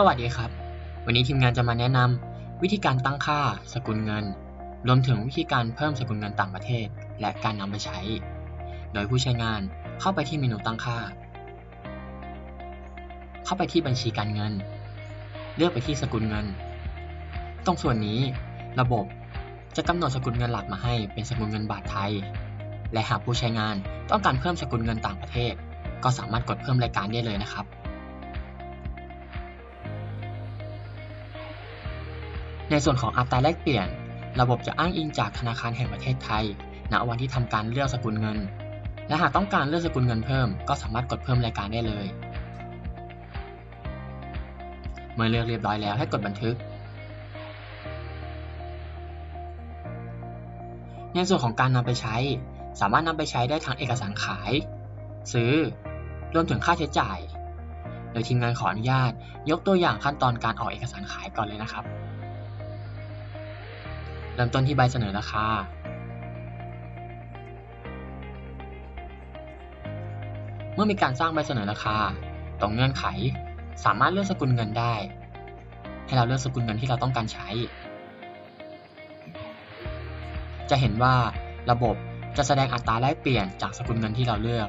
สวัสดีครับ วันนี้ทีมงานจะมาแนะนำวิธีการตั้งค่า สกุลเงิน รวมถึงวิธีการเพิ่มสกุลเงินต่างประเทศ และการนำไปใช้ โดยผู้ใช้งานเข้าไปที่เมนูตั้งค่า เข้าไปที่บัญชีการเงิน เลือกไปที่สกุลเงิน ตรงส่วนนี้ ระบบจะกำหนดสกุลเงินหลักมาให้เป็นสกุลเงินบาทไทย และหากผู้ใช้งานต้องการเพิ่มสกุลเงินต่างประเทศ ก็สามารถกดเพิ่มรายการได้เลยนะครับ ในส่วนของอัตราแลกเปลี่ยน ระบบจะอ้างอิงจากธนาคารแห่งประเทศไทย ณ วันที่ทำการเลือกสกุลเงิน และหากต้องการเลือกสกุลเงินเพิ่ม ก็สามารถกดเพิ่มรายการได้เลย เมื่อเลือกเรียบร้อยแล้วให้กดบันทึก ในส่วนของการนำไปใช้ สามารถนำไปใช้ได้ทั้งเอกสารขาย ซื้อ รวมถึงค่าใช้จ่าย โดยทีมงานขออนุญาต ยกตัวอย่างขั้นตอนการออกเอกสารขายก่อนเลยนะครับ เริ่มต้นที่ใบเสนอราคา เมื่อมีการสร้างใบเสนอราคาตรงเงื่อนไข สามารถเลือกสกุลเงินได้ ให้เราเลือกสกุลเงินที่เราต้องการใช้ จะเห็นว่าระบบจะแสดงอัตราแลกเปลี่ยนจากสกุลเงินที่เราเลือก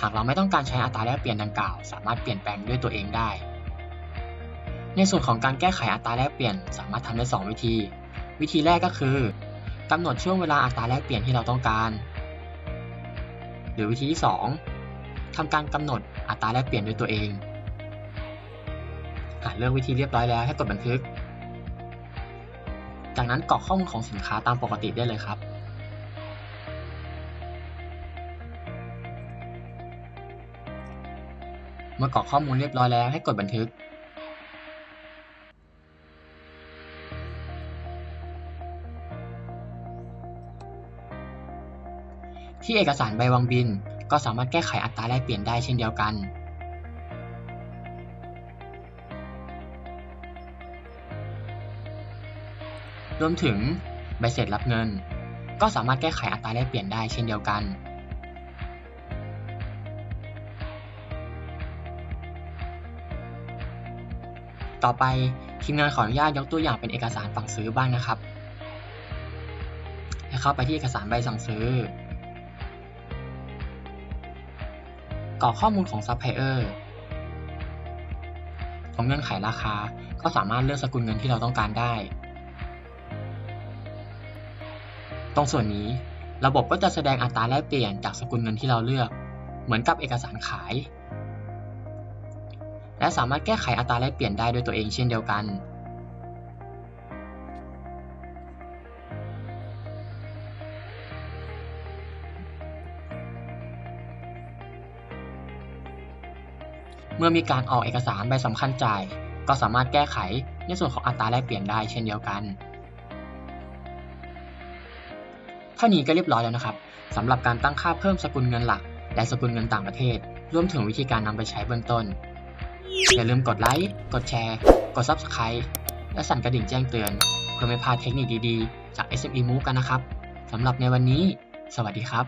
หากเราไม่ต้องการใช้อัตราแลกเปลี่ยนดังกล่าว สามารถเปลี่ยนแปลงด้วยตัวเองได้ ในส่วนของการแก้ไขอัตราแลกเปลี่ยนสามารถทำได้ 2 วิธี วิธีแรกก็คือกำหนดช่วงเวลาอัตราแลกเปลี่ยนที่เราต้องการ หรือวิธีที่ 2ทำการกำหนดอัตราแลกเปลี่ยนด้วยตัวเองหากเลือกวิธีเรียบร้อยแล้วให้กดบันทึก จากนั้นกรอกข้อมูลของสินค้าตามปกติได้เลยครับเมื่อกรอกข้อมูลเรียบร้อยแล้วให้กดบันทึก ที่เอกสารใบวางบิน ก็สามารถแก้ไขอัตราแลกเปลี่ยนได้เช่นเดียวกันรวมถึงใบเสร็จรับเงิน ก็สามารถแก้ไขอัตราแลกเปลี่ยนได้เช่นเดียวกัน ต่อไปทีมงานขออนุญาตยกตัวอย่างเป็นเอกสารสั่งซื้อบ้างนะครับ ให้เข้าไปที่เอกสารใบสั่งซื้อ กรอกข้อมูลของซัพพลายเออร์ของเงื่อนไขราคา ก็สามารถเลือกสกุลเงินที่เราต้องการได้ ตรงส่วนนี้ ระบบก็จะแสดงอัตราแลกเปลี่ยนจากสกุลเงินที่เราเลือก เหมือนกับเอกสารขาย และสามารถแก้ไขอัตราแลกเปลี่ยนได้ด้วยตัวเองเช่นเดียวกัน เมื่อมีการออกเอกสารใบสำคัญจ่าย ก็สามารถแก้ไขในส่วนของอัตราแลกเปลี่ยนได้เช่นเดียวกันเท่านี้ก็เรียบร้อยแล้วนะครับสำหรับการตั้งค่าเพิ่มสกุลเงินหลัก และสกุลเงินต่างประเทศ รวมถึงวิธีการนำไปใช้เบื้องต้น อย่าลืมกดไลค์ กดแชร์ กด Subscribe และสั่นกระดิ่งแจ้งเตือนเพื่อไม่พลาดเทคนิคดีๆ จาก SME Move กันนะครับสำหรับในวันนี้ สวัสดีครับ